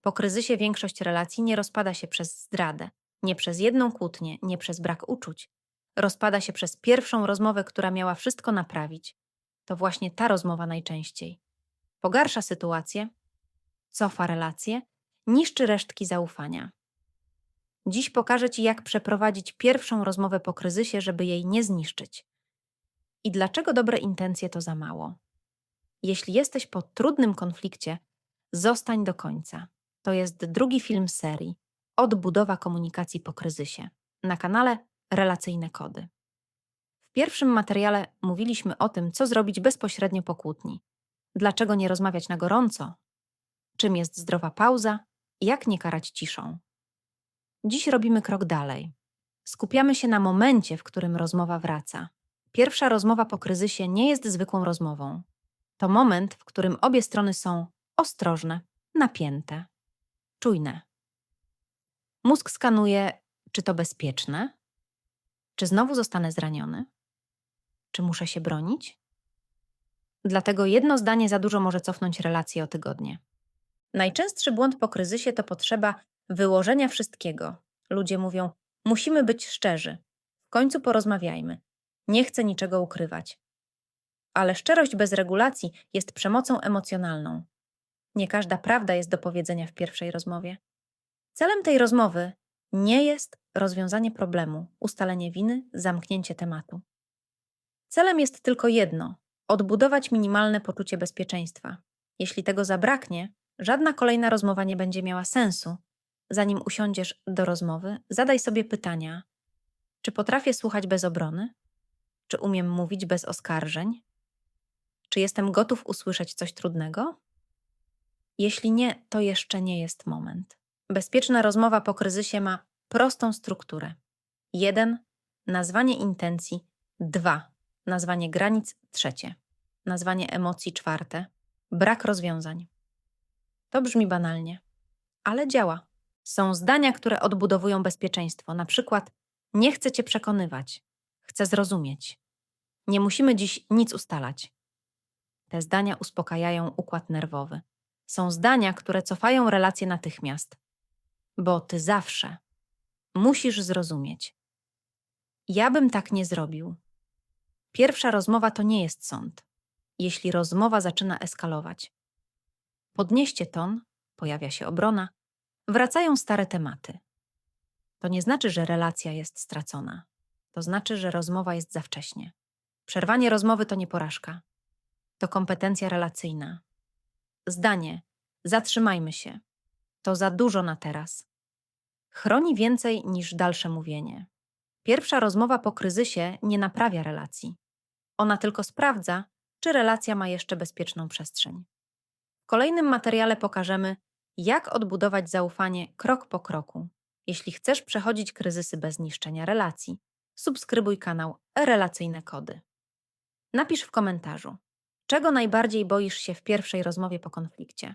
Po kryzysie większość relacji nie rozpada się przez zdradę, nie przez jedną kłótnię, nie przez brak uczuć. Rozpada się przez pierwszą rozmowę, która miała wszystko naprawić. To właśnie ta rozmowa najczęściej. Pogarsza sytuację, cofa relacje, niszczy resztki zaufania. Dziś pokażę Ci, jak przeprowadzić pierwszą rozmowę po kryzysie, żeby jej nie zniszczyć. I dlaczego dobre intencje to za mało? Jeśli jesteś po trudnym konflikcie, zostań do końca. To jest drugi film serii Odbudowa komunikacji po kryzysie na kanale Relacyjne Kody. W pierwszym materiale mówiliśmy o tym, co zrobić bezpośrednio po kłótni. Dlaczego nie rozmawiać na gorąco? Czym jest zdrowa pauza? Jak nie karać ciszą? Dziś robimy krok dalej. Skupiamy się na momencie, w którym rozmowa wraca. Pierwsza rozmowa po kryzysie nie jest zwykłą rozmową. To moment, w którym obie strony są ostrożne, napięte, czujne. Mózg skanuje, czy to bezpieczne, czy znowu zostanę zraniony, czy muszę się bronić. Dlatego jedno zdanie za dużo może cofnąć relację o tygodnie. Najczęstszy błąd po kryzysie to potrzeba wyłożenia wszystkiego. Ludzie mówią: Musimy być szczerzy. W końcu porozmawiajmy. Nie chcę niczego ukrywać. Ale szczerość bez regulacji jest przemocą emocjonalną. Nie każda prawda jest do powiedzenia w pierwszej rozmowie. Celem tej rozmowy nie jest rozwiązanie problemu, ustalenie winy, zamknięcie tematu. Celem jest tylko jedno odbudować minimalne poczucie bezpieczeństwa. Jeśli tego zabraknie, żadna kolejna rozmowa nie będzie miała sensu. Zanim usiądziesz do rozmowy, zadaj sobie pytania: czy potrafię słuchać bez obrony? Czy umiem mówić bez oskarżeń? Czy jestem gotów usłyszeć coś trudnego? Jeśli nie, to jeszcze nie jest moment. Bezpieczna rozmowa po kryzysie ma prostą strukturę. 1. Nazwanie intencji. 2. Nazwanie granic. Trzecie. Nazwanie emocji. Czwarte. Brak rozwiązań. To brzmi banalnie, ale działa. Są zdania, które odbudowują bezpieczeństwo. Na przykład: Nie chcę cię przekonywać, chcę zrozumieć. Nie musimy dziś nic ustalać. Te zdania uspokajają układ nerwowy. Są zdania, które cofają relacje natychmiast. Bo ty zawsze musisz zrozumieć. Ja bym tak nie zrobił. Pierwsza rozmowa to nie jest sąd. Jeśli rozmowa zaczyna eskalować, podnieście ton, pojawia się obrona, wracają stare tematy. To nie znaczy, że relacja jest stracona. To znaczy, że rozmowa jest za wcześnie. Przerwanie rozmowy to nie porażka. To kompetencja relacyjna. Zdanie: zatrzymajmy się. To za dużo na teraz. Chroni więcej niż dalsze mówienie. Pierwsza rozmowa po kryzysie nie naprawia relacji. Ona tylko sprawdza, czy relacja ma jeszcze bezpieczną przestrzeń. W kolejnym materiale pokażemy, jak odbudować zaufanie krok po kroku. Jeśli chcesz przechodzić kryzysy bez niszczenia relacji, subskrybuj kanał Relacyjne Kody. Napisz w komentarzu, czego najbardziej boisz się w pierwszej rozmowie po konflikcie.